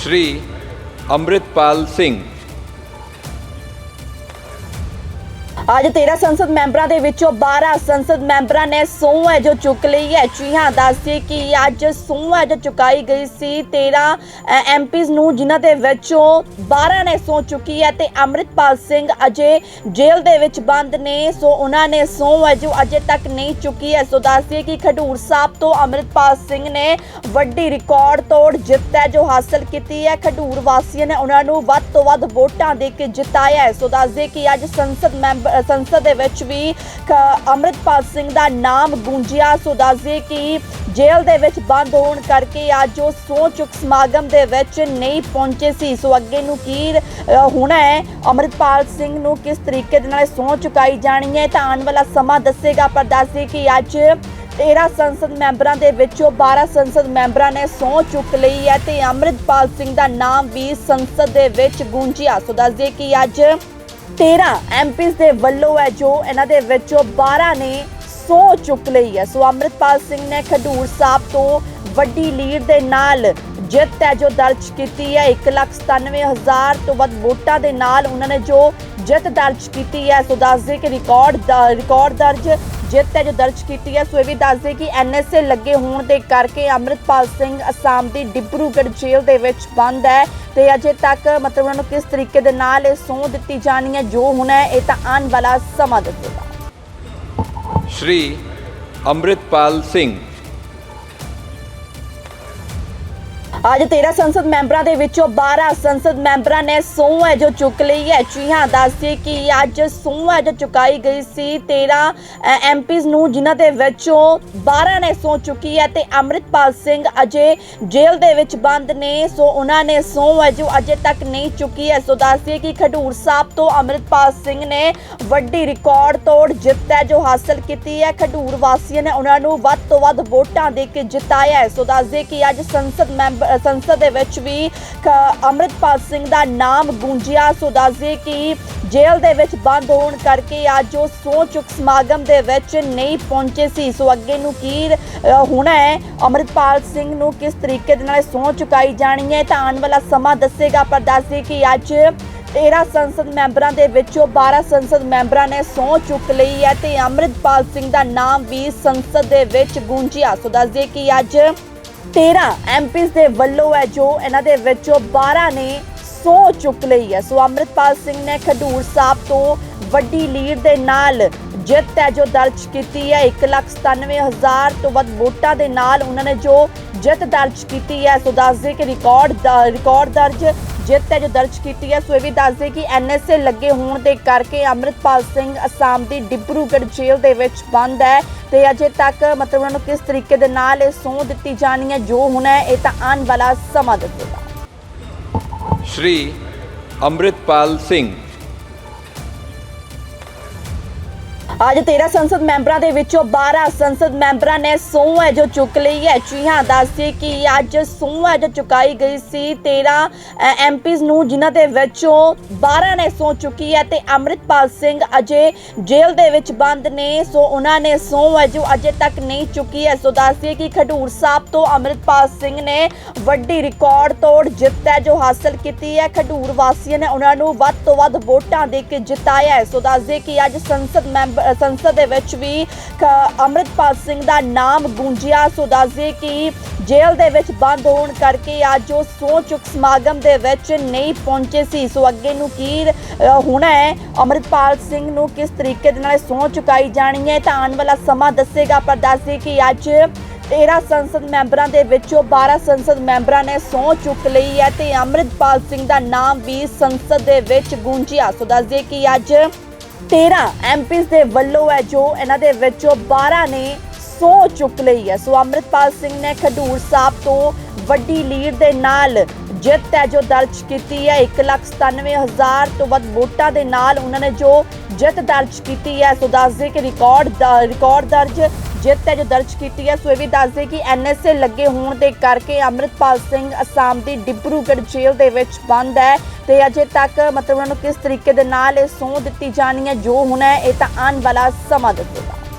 ਸ਼੍ਰੀ ਅੰਮ੍ਰਿਤਪਾਲ ਸਿੰਘ। ਅੱਜ 13 ਸੰਸਦ ਮੈਂਬਰਾਂ ਦੇ ਵਿੱਚੋਂ 12 ਸੰਸਦ ਮੈਂਬਰਾਂ ਨੇ ਸਹੁੰ ਹੈ ਜੋ ਚੁੱਕ ਲਈ ਹੈ ਜੀ ਹਾਂ ਦੱਸਦੀ ਕਿ ਅੱਜ ਸਹੁੰ ਹੈ ਜੋ ਚੁਕਾਈ ਗਈ ਸੀ 13 ਐਮਪੀਜ਼ ਨੂੰ ਜਿਨ੍ਹਾਂ ਦੇ ਵਿੱਚੋਂ 12 ਨੇ ਸਹੁੰ ਚੁੱਕੀ ਹੈ ਤੇ ਅੰਮ੍ਰਿਤਪਾਲ ਸਿੰਘ ਅਜੇ ਜੇਲ੍ਹ ਦੇ ਵਿੱਚ ਬੰਦ ਨੇ, ਸੋ ਉਹਨਾਂ ਨੇ ਸਹੁੰ ਹੈ ਜੋ ਅਜੇ ਤੱਕ ਨਹੀਂ ਚੁੱਕੀ ਹੈ ਸੋ ਦੱਸਦੀ ਕਿ ਖਡੂਰ ਸਾਹਿਬ ਤੋਂ ਅੰਮ੍ਰਿਤਪਾਲ ਸਿੰਘ ਨੇ ਵੱਡੀ ਰਿਕਾਰਡ ਤੋੜ ਜਿੱਤ ਹੈ ਜੋ ਹਾਸਲ ਕੀਤੀ ਹੈ ਖਡੂਰ ਵਾਸੀਆਂ ਨੇ ਉਹਨਾਂ ਨੂੰ ਵੱਧ ਤੋਂ ਵੱਧ ਵੋਟਾਂ ਦੇ ਕੇ ਜਿਤਾਇਆ ਹੈ ਸੋ ਦੱਸਦੇ ਕਿ ਅੱਜ ਸੰਸਦ ਮੈਂਬਰ ਸੰਸਦ ਦੇ ਵਿੱਚ ਵੀ ਖ- ਅੰਮ੍ਰਿਤਪਾਲ ਸਿੰਘ ਦਾ ਨਾਮ ਗੂੰਜਿਆ। ਸੋ ਦੱਸਦੇ ਕਿ ਜੇਲ੍ਹ ਦੇ ਵਿੱਚ ਬੰਦ ਹੋਣ ਕਰਕੇ ਅੱਜ ਉਹ ਸਹੁੰ ਚੁੱਕ ਸਮਾਗਮ ਦੇ ਵਿੱਚ ਨਹੀਂ ਪਹੁੰਚੇ ਸੀ। ਸੋ ਅੱਗੇ ਨੂੰ ਕੀ ਹੋਣਾ ਹੈ? ਅੰਮ੍ਰਿਤਪਾਲ ਸਿੰਘ ਨੂੰ ਕਿਸ ਤਰੀਕੇ ਦੇ ਨਾਲ ਸਹੁੰ ਚੁਕਾਈ ਜਾਣੀ ਹੈ ਤਾਂ ਆਉਣ ਵਾਲਾ ਸਮਾਂ ਦੱਸੇਗਾ, ਪਰ ਦੱਸਦੇ ਕਿ ਅੱਜ 13 ਸੰਸਦ ਮੈਂਬਰਾਂ ਦੇ ਵਿੱਚੋਂ 12 ਸੰਸਦ ਮੈਂਬਰਾਂ ਨੇ ਸਹੁੰ ਚੁੱਕ ਲਈ ਹੈ ਤੇ ਅੰਮ੍ਰਿਤਪਾਲ ਸਿੰਘ ਦਾ ਨਾਮ ਵੀ ਸੰਸਦ ਦੇ ਵਿੱਚ ਗੂੰਜਿਆ। ਸੋ ਦੱਸਦੇ ਕਿ ਅੱਜ 13 ਐਮਪੀਜ਼ ਦੇ ਵੱਲੋਂ ਹੈ ਜੋ ਇਹਨਾਂ ਦੇ ਵਿੱਚੋਂ 12 ਨੇ ਸਹੁੰ ਚੁੱਕ ਲਈ ਹੈ। ਸੋ ਅੰਮ੍ਰਿਤਪਾਲ ਸਿੰਘ ਨੇ ਖਡੂਰ ਸਾਹਿਬ ਤੋਂ ਵੱਡੀ ਲੀਡ ਦੇ ਨਾਲ ਜਿੱਤ ਹੈ ਜੋ ਦਰਜ ਕੀਤੀ ਹੈ। 197000 ਤੋਂ ਵੱਧ ਵੋਟਾਂ ਦੇ ਨਾਲ ਉਹਨਾਂ ਨੇ ਜੋ ਜਿੱਤ ਦਰਜ ਕੀਤੀ ਹੈ। ਸੋ ਦੱਸਦੇ ਕਿ ਰਿਕਾਰਡ ਦ- ਰਿਕਾਰਡ ਦਰਜ ਜਿੱਤ ਹੈ ਜੋ ਦਰਜ ਕੀਤੀ ਹੈ। ਸੋ ਇਹ ਵੀ ਦੱਸਦੇ ਕਿ ਐਨਐਸਏ ਲੱਗੇ ਹੋਣ ਦੇ ਕਰਕੇ ਅੰਮ੍ਰਿਤਪਾਲ ਸਿੰਘ ਅਸਾਮ ਦੀ ਡਿਬਰੂਗੜ੍ਹ ਜੇਲ੍ਹ ਦੇ ਵਿੱਚ ਬੰਦ ਹੈ ਤੇ ਅਜੇ ਤੱਕ ਮਤਲਬ ਉਹਨਾਂ ਨੂੰ ਕਿਸ ਤਰੀਕੇ ਦੇ ਨਾਲ ਇਹ ਸਹੁੰ ਦਿੱਤੀ ਜਾਣੀ ਹੈ, ਜੋ ਹੋਣਾ ਹੈ, ਇਹ ਤਾਂ ਆਉਣ ਵਾਲਾ ਸਮਾਂ ਦੱਸੇਗਾ। ਸ਼੍ਰੀ ਅੰਮ੍ਰਿਤਪਾਲ ਸਿੰਘ ਅੱਜ 13 ਸੰਸਦ ਮੈਂਬਰਾਂ ਦੇ ਵਿੱਚੋਂ 12 ਸੰਸਦ ਮੈਂਬਰਾਂ ਨੇ ਸਹੁੰ ਹੈ ਜੋ ਚੁੱਕ ਲਈ ਹੈ। ਜੀ ਹਾਂ ਦੱਸਦੀ ਕਿ ਅੱਜ ਸਹੁੰ ਹੈ ਜੋ ਚੁਕਾਈ ਗਈ ਸੀ। 13 ਐਮਪੀਜ਼ ਨੂੰ ਜਿਨ੍ਹਾਂ ਦੇ ਵਿੱਚੋਂ 12 ਨੇ ਸਹੁੰ ਚੁੱਕੀ ਹੈ ਤੇ ਅੰਮ੍ਰਿਤਪਾਲ ਸਿੰਘ ਅਜੇ ਜੇਲ੍ਹ ਦੇ ਵਿੱਚ ਬੰਦ ਨੇ। ਸੋ ਉਹਨਾਂ ਨੇ ਸਹੁੰ ਹੈ ਜੋ ਅਜੇ ਤੱਕ ਨਹੀਂ ਚੁੱਕੀ ਹੈ। ਸੋ ਦੱਸਦੀ ਕਿ ਖਡੂਰ ਸਾਹਿਬ ਤੋਂ ਅੰਮ੍ਰਿਤਪਾਲ ਸਿੰਘ ਨੇ ਵੱਡੀ ਰਿਕਾਰਡ ਤੋੜ ਜਿੱਤ ਹੈ ਜੋ ਹਾਸਲ ਕੀਤੀ ਹੈ। ਖਡੂਰ ਵਾਸੀਆਂ ਨੇ ਉਹਨਾਂ ਨੂੰ ਵੱਧ ਤੋਂ ਵੱਧ ਵੋਟਾਂ ਦੇ ਕੇ ਜਿਤਾਇਆ ਹੈ। ਸੋ ਦੱਸਦੇ ਕਿ ਅੱਜ ਸੰਸਦ ਮੈਂਬਰ ਸੰਸਦ ਦੇ ਵਿੱਚ ਵੀ ਖ- ਅੰਮ੍ਰਿਤਪਾਲ ਸਿੰਘ ਦਾ ਨਾਮ ਗੂੰਜਿਆ। ਸੋ ਦੱਸਦੇ ਕਿ ਜੇਲ੍ਹ ਦੇ ਵਿੱਚ ਬੰਦ ਹੋਣ ਕਰਕੇ ਅੱਜ ਉਹ ਸਹੁੰ ਚੁੱਕ ਸਮਾਗਮ ਦੇ ਵਿੱਚ ਨਹੀਂ ਪਹੁੰਚੇ ਸੀ। ਸੋ ਅੱਗੇ ਨੂੰ ਕੀ ਹੋਣਾ ਹੈ? ਅੰਮ੍ਰਿਤਪਾਲ ਸਿੰਘ ਨੂੰ ਕਿਸ ਤਰੀਕੇ ਦੇ ਨਾਲ ਸਹੁੰ ਚੁਕਾਈ ਜਾਣੀ ਹੈ? ਤਾਂ ਆਉਣ ਵਾਲਾ ਸਮਾਂ ਦੱਸੇਗਾ, ਪਰ ਦੱਸਦੇ ਕਿ ਅੱਜ 13 ਸੰਸਦ ਮੈਂਬਰਾਂ ਦੇ ਵਿੱਚੋਂ 12 ਸੰਸਦ ਮੈਂਬਰਾਂ ਨੇ ਸਹੁੰ ਚੁੱਕ ਲਈ ਹੈ ਤੇ ਅੰਮ੍ਰਿਤਪਾਲ ਸਿੰਘ ਦਾ ਨਾਮ ਵੀ ਸੰਸਦ ਦੇ ਵਿੱਚ ਗੂੰਜਿਆ। ਸੋ ਦੱਸਦੇ ਕਿ ਅੱਜ 13 ਐਮਪੀਜ਼ ਦੇ ਵੱਲੋਂ ਹੈ ਜੋ ਇਹਨਾਂ ਦੇ ਵਿੱਚੋਂ 12 ਨੇ ਸਹੁੰ ਚੁੱਕ ਲਈ ਹੈ। ਸੋ ਅੰਮ੍ਰਿਤਪਾਲ ਸਿੰਘ ਨੇ ਖਡੂਰ ਸਾਹਿਬ ਤੋਂ ਵੱਡੀ ਲੀਡ ਦੇ ਨਾਲ ਜਿੱਤ ਹੈ ਜੋ ਦਰਜ ਕੀਤੀ ਹੈ। 197000 ਤੋਂ ਵੱਧ ਵੋਟਾਂ ਦੇ ਨਾਲ ਉਹਨਾਂ ਨੇ ਜੋ ਜਿੱਤ ਦਰਜ ਕੀਤੀ ਹੈ। ਸੋ ਦੱਸਦੇ ਕਿ ਰਿਕਾਰਡ ਦ- ਰਿਕਾਰਡ ਦਰਜ ਜਿੱਤ ਹੈ ਜੋ ਦਰਜ ਕੀਤੀ ਹੈ। ਸੋ ਇਹ ਵੀ ਦੱਸਦੇ ਕਿ ਐਨਐਸਏ ਲੱਗੇ ਹੋਣ ਦੇ ਕਰਕੇ ਅੰਮ੍ਰਿਤਪਾਲ ਸਿੰਘ ਅਸਾਮ ਦੀ ਡਿਬਰੂਗੜ੍ਹ ਜੇਲ੍ਹ ਦੇ ਵਿੱਚ ਬੰਦ ਹੈ ਤੇ ਅਜੇ ਤੱਕ ਮਤਲਬ ਉਹਨਾਂ ਨੂੰ ਕਿਸ ਤਰੀਕੇ ਦੇ ਨਾਲ ਇਹ ਸਹੁੰ ਦਿੱਤੀ ਜਾਣੀ ਹੈ, ਜੋ ਹੋਣਾ ਹੈ, ਇਹ ਤਾਂ ਆਉਣ ਵਾਲਾ ਸਮਾਂ ਦੱਸੇਗਾ। ਸ਼੍ਰੀ ਅੰਮ੍ਰਿਤਪਾਲ ਸਿੰਘ ਅੱਜ 13 ਸੰਸਦ ਮੈਂਬਰਾਂ ਦੇ ਵਿੱਚੋਂ 12 ਸੰਸਦ ਮੈਂਬਰਾਂ ਨੇ ਸਹੁੰ ਹੈ ਜੋ ਚੁੱਕ ਲਈ ਹੈ ਜੀ ਹਾਂ ਦੱਸਦੀ ਕਿ ਅੱਜ ਸਹੁੰ ਹੈ ਜੋ ਚੁਕਾਈ ਗਈ ਸੀ 13 ਐਮਪੀਜ਼ ਨੂੰ ਜਿਨ੍ਹਾਂ ਦੇ ਵਿੱਚੋਂ 12 ਨੇ ਸਹੁੰ ਚੁੱਕੀ ਹੈ ਤੇ ਅੰਮ੍ਰਿਤਪਾਲ ਸਿੰਘ ਅਜੇ ਜੇਲ੍ਹ ਦੇ ਵਿੱਚ ਬੰਦ ਨੇ, ਸੋ ਉਹਨਾਂ ਨੇ ਸਹੁੰ ਹੈ ਜੋ ਅਜੇ ਤੱਕ ਨਹੀਂ ਚੁੱਕੀ ਹੈ ਸੋ ਦੱਸਦੀ ਕਿ ਖਡੂਰ ਸਾਹਿਬ ਤੋਂ ਅੰਮ੍ਰਿਤਪਾਲ ਸਿੰਘ ਨੇ ਵੱਡੀ ਰਿਕਾਰਡ ਤੋੜ ਜਿੱਤ ਹੈ ਜੋ ਹਾਸਲ ਕੀਤੀ ਹੈ ਖਡੂਰ ਵਾਸੀਆਂ ਨੇ ਉਹਨਾਂ ਨੂੰ ਵੱਧ ਤੋਂ ਵੱਧ ਵੋਟਾਂ ਦੇ ਕੇ ਜਿਤਾਇਆ ਹੈ ਸੋ ਦੱਸਦੇ ਕਿ ਅੱਜ ਸੰਸਦ ਮੈਂਬਰ ਸੰਸਦ ਦੇ ਵਿੱਚ ਵੀ ਖ- ਅੰਮ੍ਰਿਤਪਾਲ ਸਿੰਘ ਦਾ ਨਾਮ ਗੂੰਜਿਆ। ਸੋ ਦੱਸਦੇ ਕਿ ਜੇਲ੍ਹ ਦੇ ਵਿੱਚ ਬੰਦ ਹੋਣ ਕਰਕੇ ਅੱਜ ਉਹ ਸਹੁੰ ਚੁੱਕ ਸਮਾਗਮ ਦੇ ਵਿੱਚ ਨਹੀਂ ਪਹੁੰਚੇ ਸੀ। ਸੋ ਅੱਗੇ ਨੂੰ ਕੀ ਹੋਣਾ ਹੈ? ਅੰਮ੍ਰਿਤਪਾਲ ਸਿੰਘ ਨੂੰ ਕਿਸ ਤਰੀਕੇ ਦੇ ਨਾਲ ਸਹੁੰ ਚੁਕਾਈ ਜਾਣੀ ਹੈ ਤਾਂ ਆਉਣ ਵਾਲਾ ਸਮਾਂ ਦੱਸੇਗਾ, ਪਰ ਦੱਸਦੇ ਕਿ ਅੱਜ 13 ਸੰਸਦ ਮੈਂਬਰਾਂ ਦੇ ਵਿੱਚੋਂ 12 ਸੰਸਦ ਮੈਂਬਰਾਂ ਨੇ ਸਹੁੰ ਚੁੱਕ ਲਈ ਹੈ ਤੇ ਅੰਮ੍ਰਿਤਪਾਲ ਸਿੰਘ ਦਾ ਨਾਮ ਵੀ ਸੰਸਦ ਦੇ ਵਿੱਚ ਗੂੰਜਿਆ। ਸੋ ਦੱਸਦੇ ਕਿ ਅੱਜ 13 ਐਮਪੀਜ਼ ਦੇ ਵੱਲੋਂ ਹੈ ਜੋ ਇਹਨਾਂ ਦੇ ਵਿੱਚੋਂ 12 ਨੇ ਸਹੁੰ ਚੁੱਕ ਲਈ ਹੈ। ਸੋ ਅੰਮ੍ਰਿਤਪਾਲ ਸਿੰਘ ਨੇ ਖਡੂਰ ਸਾਹਿਬ ਤੋਂ ਵੱਡੀ ਲੀਡ ਦੇ ਨਾਲ ਜਿੱਤ ਹੈ ਜੋ ਦਰਜ ਕੀਤੀ ਹੈ। 197000 ਤੋਂ ਵੱਧ ਵੋਟਾਂ ਦੇ ਨਾਲ ਉਹਨਾਂ ਨੇ ਜੋ ਜਿੱਤ ਦਰਜ ਕੀਤੀ ਹੈ। ਸੋ ਦੱਸਦੇ ਕਿ ਰਿਕਾਰਡ ਦ- ਰਿਕਾਰਡ ਦਰਜ ਜਿੱਤ ਹੈ ਜੋ ਦਰਜ ਕੀਤੀ ਹੈ। ਸੋ ਇਹ ਵੀ ਦੱਸਦੇ ਕਿ ਐਨਐਸਏ ਲੱਗੇ ਹੋਣ ਦੇ ਕਰਕੇ ਅੰਮ੍ਰਿਤਪਾਲ ਸਿੰਘ ਅਸਾਮ ਦੀ ਡਿਬਰੂਗੜ੍ਹ ਜੇਲ੍ਹ ਦੇ ਵਿੱਚ ਬੰਦ ਹੈ ਤੇ ਅਜੇ ਤੱਕ ਮਤਲਬ ਉਹਨਾਂ ਨੂੰ ਕਿਸ ਤਰੀਕੇ ਦੇ ਨਾਲ ਇਹ ਸਹੁੰ ਦਿੱਤੀ ਜਾਣੀ ਹੈ, ਜੋ ਹੋਣਾ ਹੈ, ਇਹ ਤਾਂ ਆਉਣ ਵਾਲਾ ਸਮਾਂ ਦੱਸੇਗਾ।